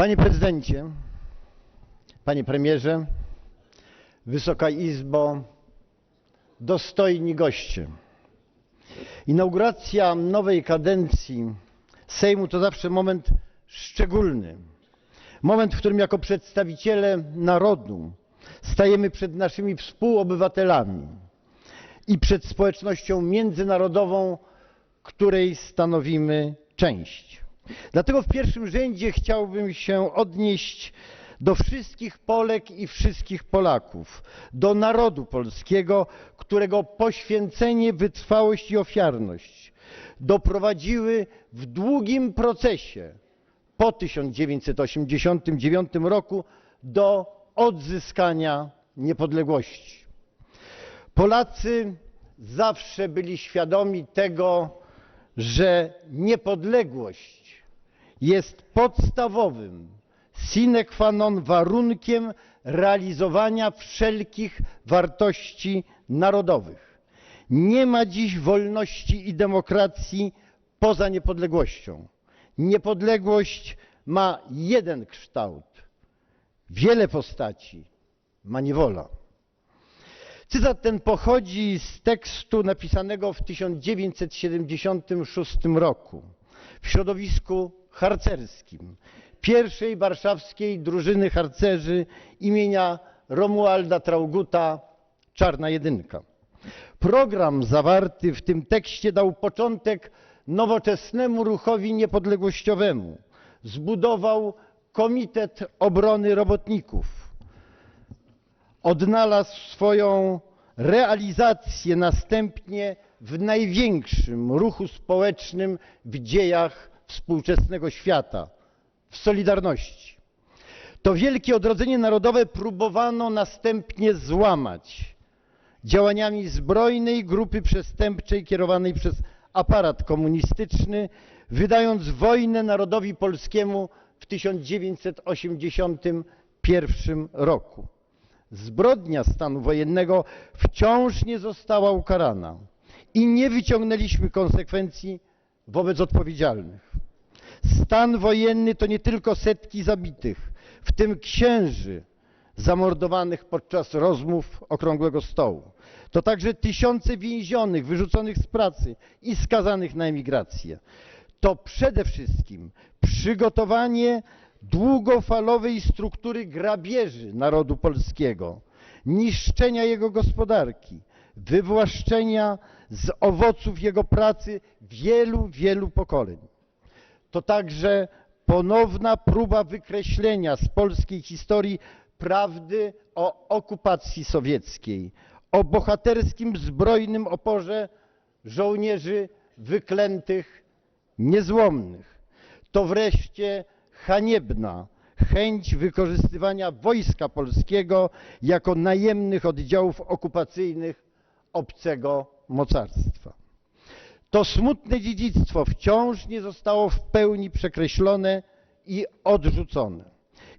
Panie prezydencie, panie premierze, Wysoka Izbo, dostojni goście. Inauguracja nowej kadencji Sejmu to zawsze moment szczególny. Moment, w którym jako przedstawiciele narodu stajemy przed naszymi współobywatelami i przed społecznością międzynarodową, której stanowimy część. Dlatego w pierwszym rzędzie chciałbym się odnieść do wszystkich Polek i wszystkich Polaków, do narodu polskiego, którego poświęcenie, wytrwałość i ofiarność doprowadziły w długim procesie po 1989 roku do odzyskania niepodległości. Polacy zawsze byli świadomi tego, że niepodległość jest podstawowym sine qua non warunkiem realizowania wszelkich wartości narodowych. Nie ma dziś wolności i demokracji poza niepodległością. Niepodległość ma jeden kształt, wiele postaci ma niewola. Cytat ten pochodzi z tekstu napisanego w 1976 roku w środowisku harcerskim pierwszej warszawskiej drużyny harcerzy imienia Romualda Trauguta Czarna Jedynka. Program zawarty w tym tekście dał początek nowoczesnemu ruchowi niepodległościowemu. Zbudował Komitet Obrony Robotników. Odnalazł swoją realizację następnie w największym ruchu społecznym w dziejach współczesnego świata w Solidarności. To wielkie odrodzenie narodowe próbowano następnie złamać działaniami zbrojnej grupy przestępczej kierowanej przez aparat komunistyczny, wydając wojnę narodowi polskiemu w 1981 roku. Zbrodnia stanu wojennego wciąż nie została ukarana i nie wyciągnęliśmy konsekwencji wobec odpowiedzialnych. Stan wojenny to nie tylko setki zabitych, w tym księży zamordowanych podczas rozmów okrągłego stołu. To także tysiące więzionych, wyrzuconych z pracy i skazanych na emigrację. To przede wszystkim przygotowanie długofalowej struktury grabieży narodu polskiego, niszczenia jego gospodarki, wywłaszczenia z owoców jego pracy wielu, wielu pokoleń. To także ponowna próba wykreślenia z polskiej historii prawdy o okupacji sowieckiej, o bohaterskim zbrojnym oporze żołnierzy wyklętych, niezłomnych. To wreszcie haniebna chęć wykorzystywania wojska polskiego jako najemnych oddziałów okupacyjnych obcego mocarstwa. To smutne dziedzictwo wciąż nie zostało w pełni przekreślone i odrzucone.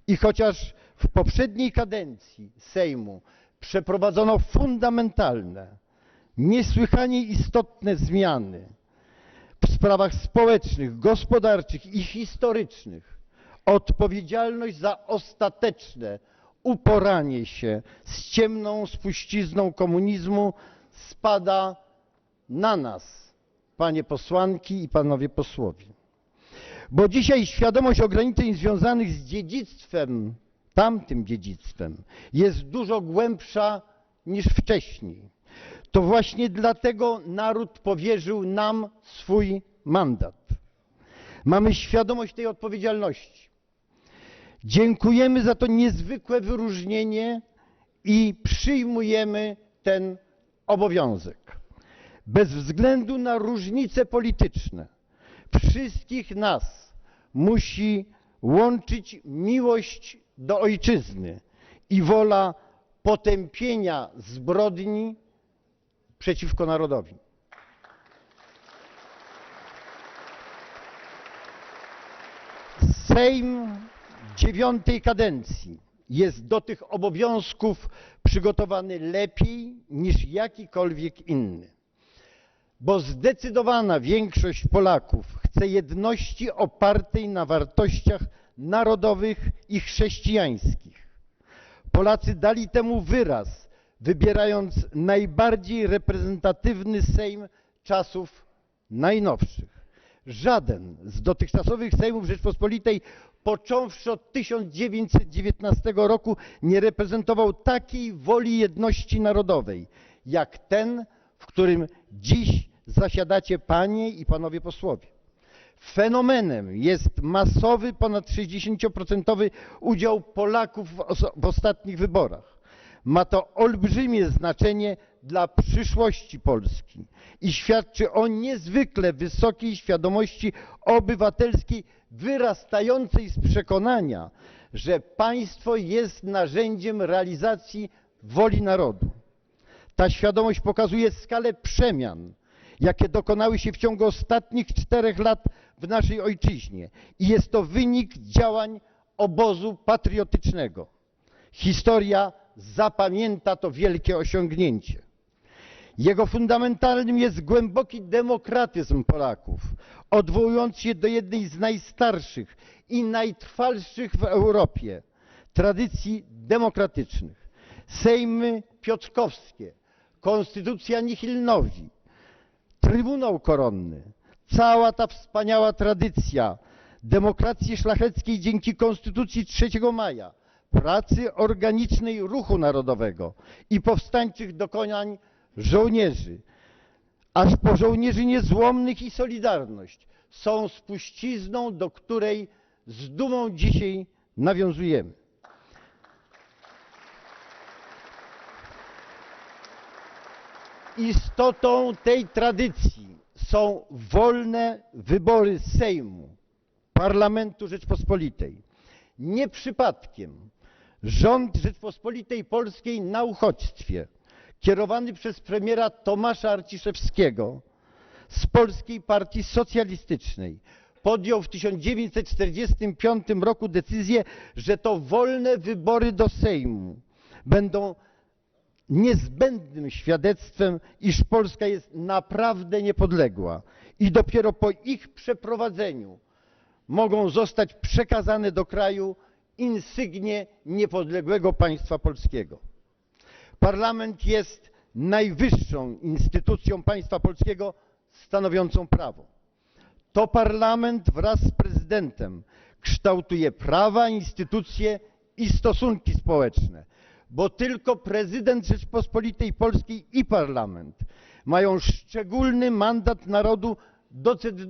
I chociaż w poprzedniej kadencji Sejmu przeprowadzono fundamentalne, niesłychanie istotne zmiany w sprawach społecznych, gospodarczych i historycznych, odpowiedzialność za ostateczne uporanie się z ciemną spuścizną komunizmu spada na nas, panie posłanki i panowie posłowie. Bo dzisiaj świadomość ograniczeń związanych z dziedzictwem, tamtym dziedzictwem, jest dużo głębsza niż wcześniej. To właśnie dlatego naród powierzył nam swój mandat. Mamy świadomość tej odpowiedzialności. Dziękujemy za to niezwykłe wyróżnienie i przyjmujemy ten obowiązek. Bez względu na różnice polityczne, wszystkich nas musi łączyć miłość do ojczyzny i wola potępienia zbrodni przeciwko narodowi. Sejm dziewiątej kadencji jest do tych obowiązków przygotowany lepiej niż jakikolwiek inny, bo zdecydowana większość Polaków chce jedności opartej na wartościach narodowych i chrześcijańskich. Polacy dali temu wyraz, wybierając najbardziej reprezentatywny Sejm czasów najnowszych. Żaden z dotychczasowych Sejmów Rzeczpospolitej, począwszy od 1919 roku, nie reprezentował takiej woli jedności narodowej, jak ten, w którym dziś zasiadacie Panie i Panowie posłowie. Fenomenem jest masowy, ponad 60% udział Polaków w, ostatnich wyborach. Ma to olbrzymie znaczenie dla przyszłości Polski i świadczy o niezwykle wysokiej świadomości obywatelskiej wyrastającej z przekonania, że państwo jest narzędziem realizacji woli narodu. Ta świadomość pokazuje skalę przemian, jakie dokonały się w ciągu ostatnich czterech lat w naszej ojczyźnie i jest to wynik działań obozu patriotycznego. Historia zapamięta to wielkie osiągnięcie. Jego fundamentalnym jest głęboki demokratyzm Polaków, odwołując się do jednej z najstarszych i najtrwalszych w Europie tradycji demokratycznych. Sejmy piotrkowskie, konstytucja Nihilnowi, Trybunał Koronny, cała ta wspaniała tradycja demokracji szlacheckiej dzięki Konstytucji 3 maja, pracy organicznej ruchu narodowego i powstańczych dokonań żołnierzy, aż po żołnierzy niezłomnych i Solidarność są spuścizną, do której z dumą dzisiaj nawiązujemy. Istotą tej tradycji są wolne wybory Sejmu, Parlamentu Rzeczpospolitej. Nie przypadkiem rząd Rzeczpospolitej Polskiej na uchodźstwie, kierowany przez premiera Tomasza Arciszewskiego z Polskiej Partii Socjalistycznej, podjął w 1945 roku decyzję, że to wolne wybory do Sejmu będą niezbędnym świadectwem, iż Polska jest naprawdę niepodległa i dopiero po ich przeprowadzeniu mogą zostać przekazane do kraju insygnie niepodległego państwa polskiego. Parlament jest najwyższą instytucją państwa polskiego stanowiącą prawo. To parlament wraz z prezydentem kształtuje prawa, instytucje i stosunki społeczne bo tylko prezydent Rzeczpospolitej Polskiej i parlament mają szczególny mandat narodu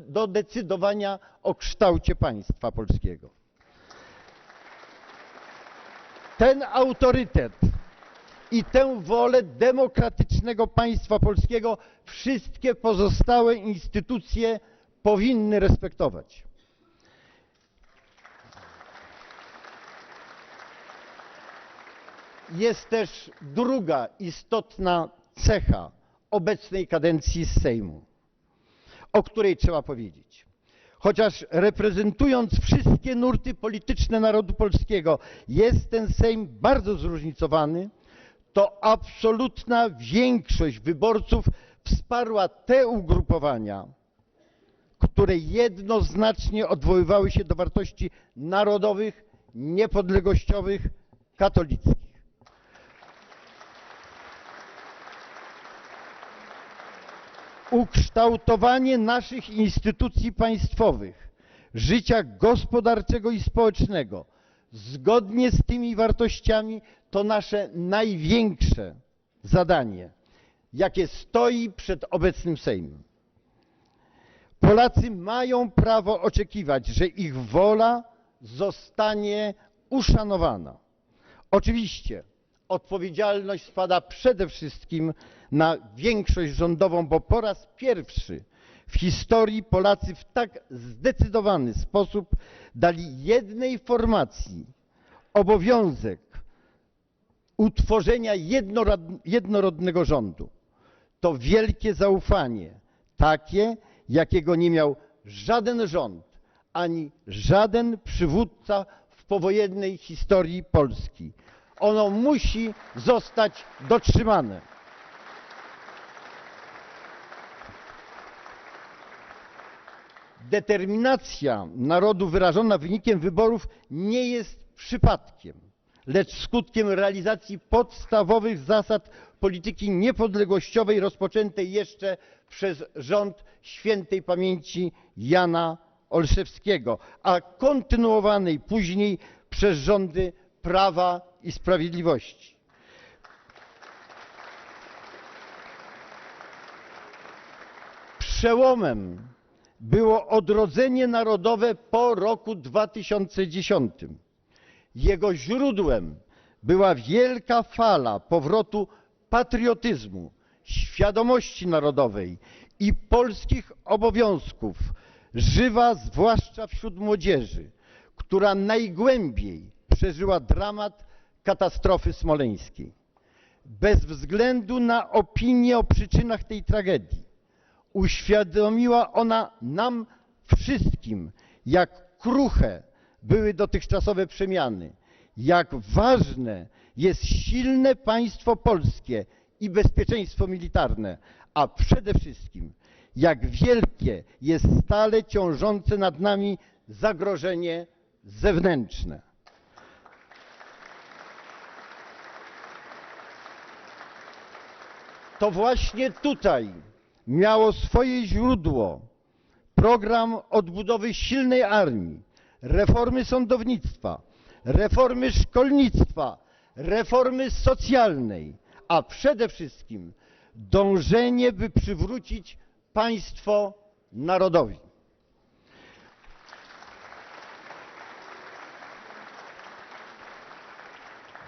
do decydowania o kształcie państwa polskiego. Ten autorytet i tę wolę demokratycznego państwa polskiego wszystkie pozostałe instytucje powinny respektować. Jest też druga istotna cecha obecnej kadencji Sejmu, o której trzeba powiedzieć. Chociaż reprezentując wszystkie nurty polityczne narodu polskiego jest ten Sejm bardzo zróżnicowany, to absolutna większość wyborców wsparła te ugrupowania, które jednoznacznie odwoływały się do wartości narodowych, niepodległościowych, katolickich. Ukształtowanie naszych instytucji państwowych, życia gospodarczego i społecznego zgodnie z tymi wartościami to nasze największe zadanie, jakie stoi przed obecnym Sejmem. Polacy mają prawo oczekiwać, że ich wola zostanie uszanowana. Oczywiście odpowiedzialność spada przede wszystkim na większość rządową, bo po raz pierwszy w historii Polacy w tak zdecydowany sposób dali jednej formacji obowiązek utworzenia jednorodnego rządu. To wielkie zaufanie, takie, jakiego nie miał żaden rząd, ani żaden przywódca w powojennej historii Polski. Ono musi zostać dotrzymane. Determinacja narodu wyrażona wynikiem wyborów nie jest przypadkiem, lecz skutkiem realizacji podstawowych zasad polityki niepodległościowej rozpoczętej jeszcze przez rząd świętej pamięci Jana Olszewskiego, a kontynuowanej później przez rządy Prawa i Sprawiedliwości. Przełomem było odrodzenie narodowe po roku 2010. Jego źródłem była wielka fala powrotu patriotyzmu, świadomości narodowej i polskich obowiązków, żywa zwłaszcza wśród młodzieży, która najgłębiej przeżyła dramat katastrofy smoleńskiej. Bez względu na opinie o przyczynach tej tragedii, uświadomiła ona nam wszystkim, jak kruche były dotychczasowe przemiany, jak ważne jest silne państwo polskie i bezpieczeństwo militarne, a przede wszystkim jak wielkie jest stale ciążące nad nami zagrożenie zewnętrzne. To właśnie tutaj miało swoje źródło program odbudowy silnej armii, reformy sądownictwa, reformy szkolnictwa, reformy socjalnej, a przede wszystkim dążenie, by przywrócić państwo narodowi.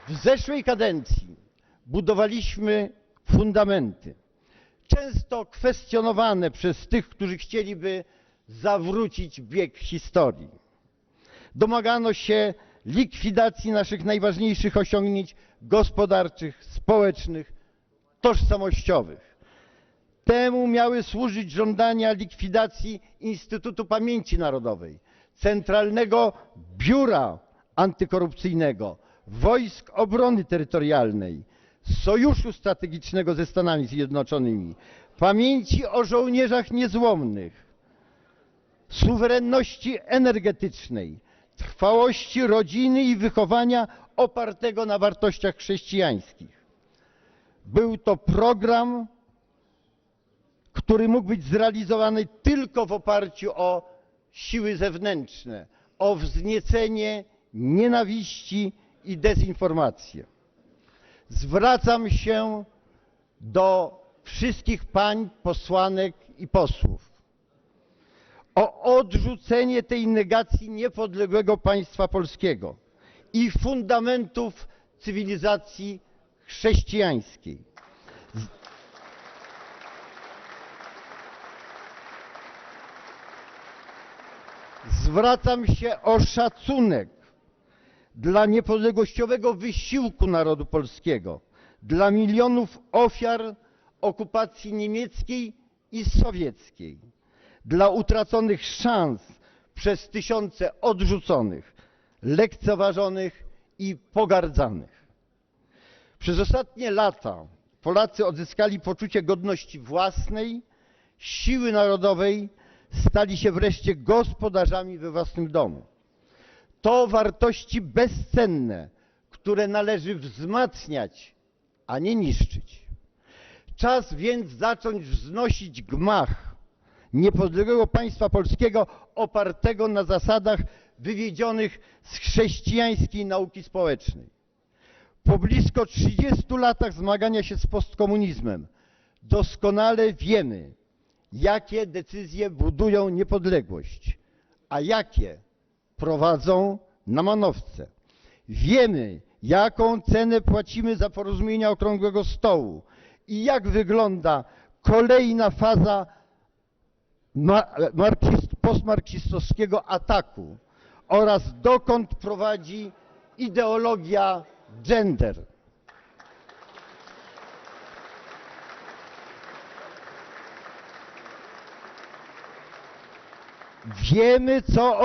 W zeszłej kadencji budowaliśmy fundamenty, często kwestionowane przez tych, którzy chcieliby zawrócić bieg historii. Domagano się likwidacji naszych najważniejszych osiągnięć gospodarczych, społecznych, tożsamościowych. Temu miały służyć żądania likwidacji Instytutu Pamięci Narodowej, Centralnego Biura Antykorupcyjnego, Wojsk Obrony Terytorialnej, Sojuszu Strategicznego ze Stanami Zjednoczonymi, pamięci o żołnierzach niezłomnych, suwerenności energetycznej, trwałości rodziny i wychowania opartego na wartościach chrześcijańskich. Był to program, który mógł być zrealizowany tylko w oparciu o siły zewnętrzne, o wzniecenie nienawiści i dezinformację. Zwracam się do wszystkich pań posłanek i posłów o odrzucenie tej negacji niepodległego państwa polskiego i fundamentów cywilizacji chrześcijańskiej. Zwracam się o szacunek dla niepodległościowego wysiłku narodu polskiego, dla milionów ofiar okupacji niemieckiej i sowieckiej, dla utraconych szans przez tysiące odrzuconych, lekceważonych i pogardzanych. Przez ostatnie lata Polacy odzyskali poczucie godności własnej, siły narodowej, stali się wreszcie gospodarzami we własnym domu. To wartości bezcenne, które należy wzmacniać, a nie niszczyć. Czas więc zacząć wznosić gmach niepodległego państwa polskiego opartego na zasadach wywiedzionych z chrześcijańskiej nauki społecznej. Po blisko 30 latach zmagania się z postkomunizmem doskonale wiemy, jakie decyzje budują niepodległość, a jakie prowadzą na manowce. Wiemy, jaką cenę płacimy za porozumienia Okrągłego Stołu i jak wygląda kolejna faza marksist, postmarksistowskiego ataku oraz dokąd prowadzi ideologia gender. Wiemy, co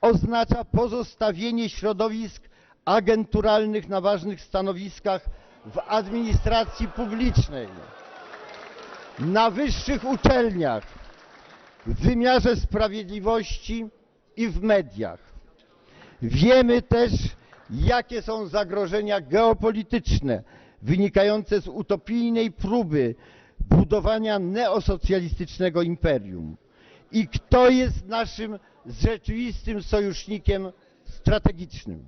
oznacza pozostawienie środowisk agenturalnych na ważnych stanowiskach w administracji publicznej, na wyższych uczelniach, w wymiarze sprawiedliwości i w mediach. Wiemy też, jakie są zagrożenia geopolityczne wynikające z utopijnej próby budowania neosocjalistycznego imperium i kto jest naszym rzeczywistym sojusznikiem strategicznym.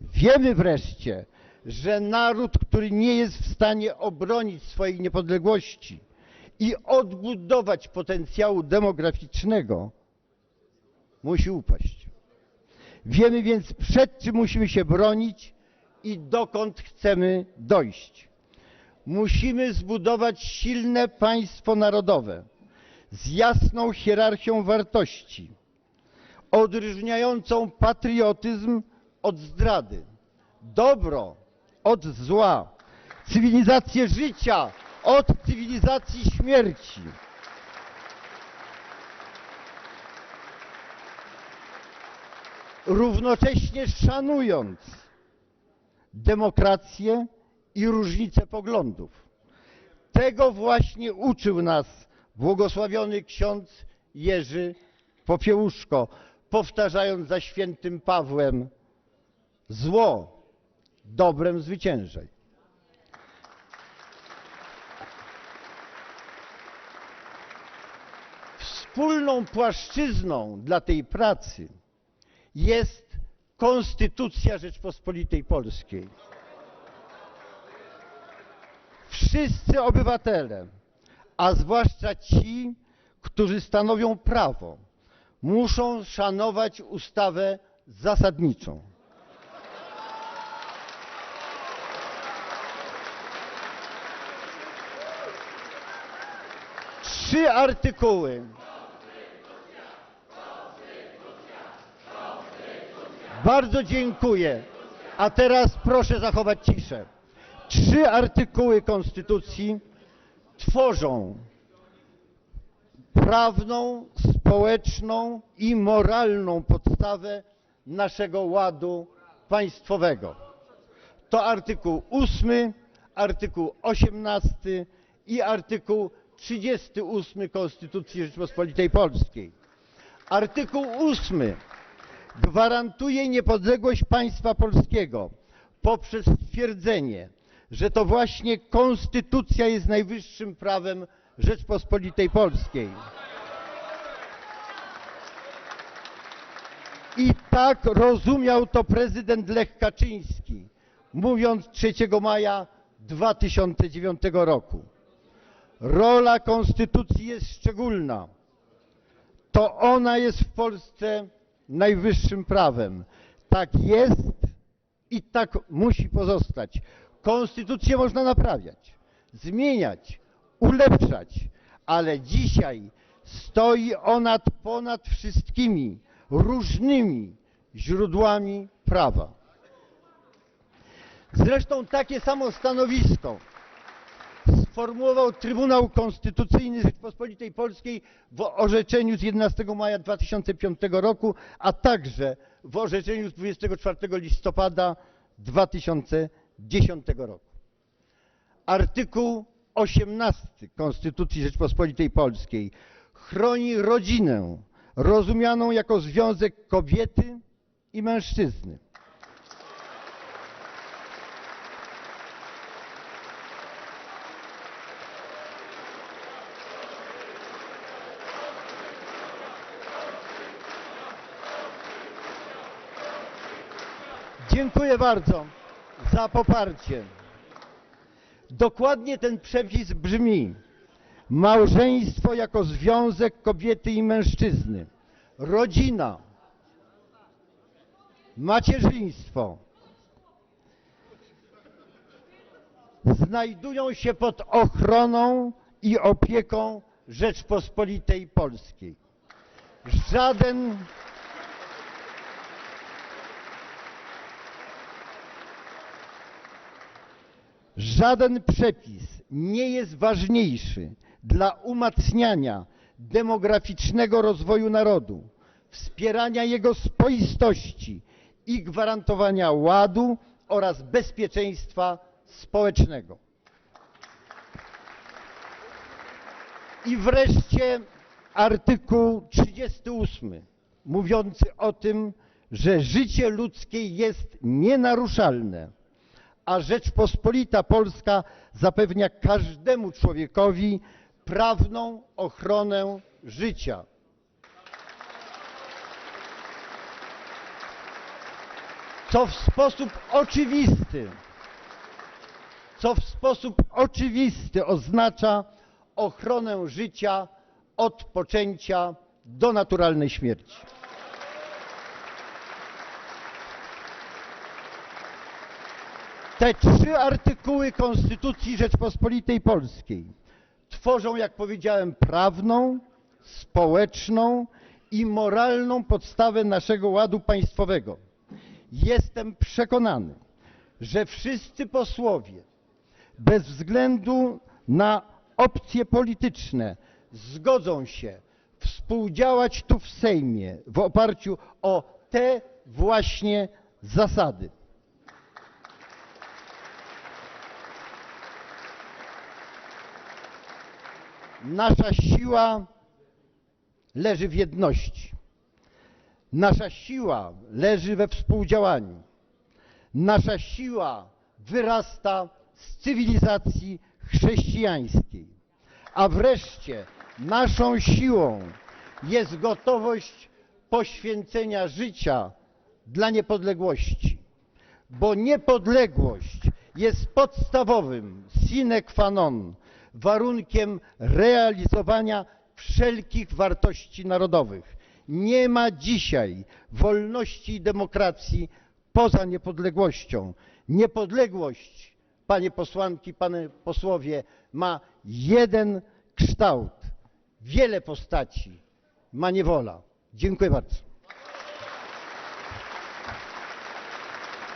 Wiemy wreszcie, że naród, który nie jest w stanie obronić swojej niepodległości i odbudować potencjału demograficznego, musi upaść. Wiemy więc, przed czym musimy się bronić i dokąd chcemy dojść. Musimy zbudować silne państwo narodowe z jasną hierarchią wartości, odróżniającą patriotyzm od zdrady, dobro od zła, cywilizację życia od cywilizacji śmierci. Równocześnie szanując demokrację i różnice poglądów. Tego właśnie uczył nas błogosławiony ksiądz Jerzy Popiełuszko, powtarzając za świętym Pawłem zło dobrem zwyciężaj. Wspólną płaszczyzną dla tej pracy jest Konstytucja Rzeczpospolitej Polskiej. Wszyscy obywatele, a zwłaszcza ci, którzy stanowią prawo, muszą szanować ustawę zasadniczą. Trzy artykuły. Bardzo dziękuję. A teraz proszę zachować ciszę. Trzy artykuły Konstytucji tworzą prawną, społeczną i moralną podstawę naszego ładu państwowego. To artykuł 8, artykuł 18 i artykuł 38 Konstytucji Rzeczypospolitej Polskiej. Artykuł 8 gwarantuje niepodległość państwa polskiego poprzez stwierdzenie, że to właśnie Konstytucja jest najwyższym prawem Rzeczpospolitej Polskiej. I tak rozumiał to prezydent Lech Kaczyński, mówiąc 3 maja 2009 roku. Rola Konstytucji jest szczególna. To ona jest w Polsce najwyższym prawem. Tak jest i tak musi pozostać. Konstytucję można naprawiać, zmieniać, ulepszać, ale dzisiaj stoi ona ponad wszystkimi różnymi źródłami prawa. Zresztą takie samo stanowisko sformułował Trybunał Konstytucyjny Rzeczpospolitej Polskiej w orzeczeniu z 11 maja 2005 roku, a także w orzeczeniu z 24 listopada 2010 roku. Artykuł 18 Konstytucji Rzeczpospolitej Polskiej chroni rodzinę rozumianą jako związek kobiety i mężczyzny. Dziękuję bardzo za poparcie. Dokładnie ten przepis brzmi: małżeństwo jako związek kobiety i mężczyzny, rodzina, macierzyństwo znajdują się pod ochroną i opieką Rzeczpospolitej Polskiej. Żaden Żaden przepis nie jest ważniejszy dla umacniania demograficznego rozwoju narodu, wspierania jego spoistości i gwarantowania ładu oraz bezpieczeństwa społecznego. I wreszcie artykuł 38 mówiący o tym, że życie ludzkie jest nienaruszalne, a Rzeczpospolita Polska zapewnia każdemu człowiekowi prawną ochronę życia. Co w sposób oczywisty, co w sposób oczywisty oznacza ochronę życia od poczęcia do naturalnej śmierci. Te trzy artykuły Konstytucji Rzeczpospolitej Polskiej tworzą, jak powiedziałem, prawną, społeczną i moralną podstawę naszego ładu państwowego. Jestem przekonany, że wszyscy posłowie, bez względu na opcje polityczne, zgodzą się współdziałać tu w Sejmie w oparciu o te właśnie zasady. Nasza siła leży w jedności. Nasza siła leży we współdziałaniu. Nasza siła wyrasta z cywilizacji chrześcijańskiej. A wreszcie naszą siłą jest gotowość poświęcenia życia dla niepodległości, bo niepodległość jest podstawowym sine qua non warunkiem realizowania wszelkich wartości narodowych. Nie ma dzisiaj wolności i demokracji poza niepodległością. Niepodległość, panie posłanki, panie posłowie, ma jeden kształt, wiele postaci, ma niewola. Dziękuję bardzo.